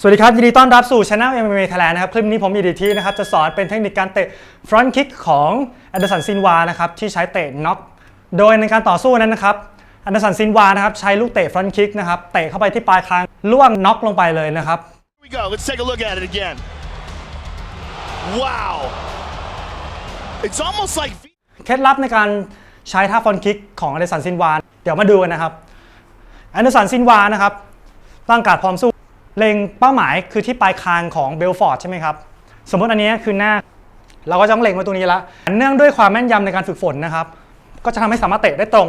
สวัสดีครับ ยินดีต้อนรับสู่ช anel MMA Thailand นะครับ คลิปนี้ผมมีดีทีนะครับ จะสอนเป็นเทคนิคการเตะ front kick ของแอนเดอร์สันซินวานะครับ ที่ใช้เตะน็อกโดยในการต่อสู้นั้นนะครับแอนเดอร์สันซินวานะครับ ใช้ลูกเตะ front kick นะครับ เตะเข้าไปที่ปลายคางล่วงน็อกลงไปเลยนะครับ Here we go. Let's take a look at it again. Wow. It's almost like เคล็ดลับในการใช้ท่าฟอนคิกของอเดสันซินวาเดี๋ยวมาดูกันนะครับอเดสันซินวานะครับตั้งการดพร้อมสู้ เล็งเป้าหมายคือที่ปลายคางของเบลฟอร์ดใช่ไหมครับ สมมติอันนี้คือหน้า เราก็จะต้องเล็งไว้ตรงนี้ละเนื่องด้วยความแม่นยำในการฝึกฝนนะครับ ก็จะทำให้สามารถเตะได้ตรง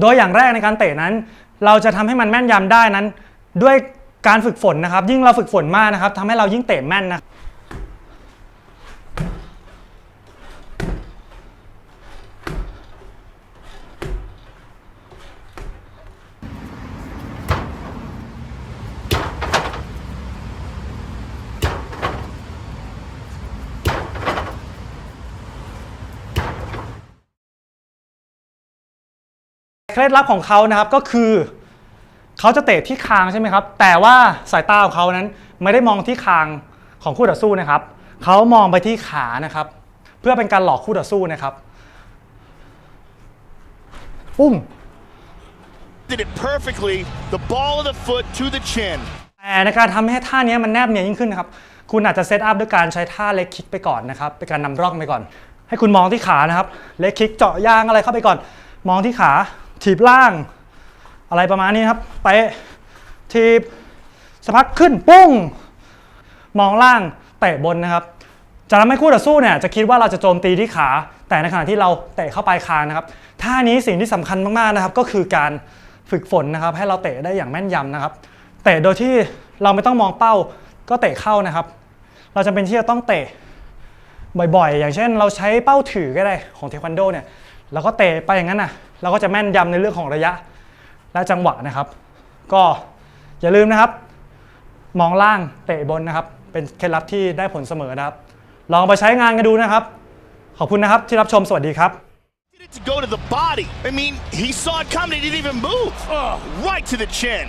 โดยอย่างแรกในการเตะนั้น เราจะทำให้มันแม่นยำได้นั้น ด้วยการฝึกฝนนะครับ ยิ่งเราฝึกฝนมากนะครับทำให้เรายิ่งเตะแม่นนะ เคล็ดลับของเขานะครับก็คือเขาจะเตะที่คางใช่ไหมครับ แต่ว่าสายตาของเขานั้นไม่ได้มองที่คางของคู่ต่อสู้นะครับเขามองไปที่ขานะครับ เพื่อเป็นการหลอกคู่ต่อสู้นะครับปุ้ม did it perfectly. The ball of the foot to the chin. แต่ในการทำให้ท่านี้มันแนบเนียนยิ่งขึ้นนะครับ คุณอาจจะเซตอัพด้วยการใช้ท่าเล็กคิกไปก่อนนะครับ เป็นการนำร่องไปก่อน ให้คุณมองที่ขานะครับ เล็กคิกเจาะยางอะไรเข้าไปก่อน มองที่ขา ถีบล่าง อะไรประมาณนี้ครับเตะถีบสะพักขึ้นปุ้ง มองล่างเตะบนนะครับ จะทำให้คู่ต่อสู้เนี่ยจะคิดว่าเราจะโจมตีที่ขา แต่ในขณะที่เราเตะเข้าไปคางนะครับท่านี้สิ่งที่สำคัญมากๆนะครับ ก็คือการฝึกฝนนะครับ ให้เราเตะได้อย่างแม่นยำนะครับ เตะโดยที่เราไม่ต้องมองเป้าก็เตะเข้านะครับ เราจำเป็นที่จะต้องเตะบ่อยๆ อย่างเช่น เราใช้เป้าถือก็ได้ของเทควันโดเนี่ย เราก็เตะไปอย่างนั้นนะเราก็จะแม่นยำในเรื่องของระยะและจังหวะนะครับ ก็อย่าลืมนะครับ มองล่างเตะบนนะครับ เป็นเคล็ดลับที่ได้ผลเสมอนะครับ ลองไปใช้งานกันดูนะครับ ขอบคุณนะครับที่รับชมสวัสดีครับ Did it to go to the body. I mean, he saw it coming. He didn't even move. right to the chin.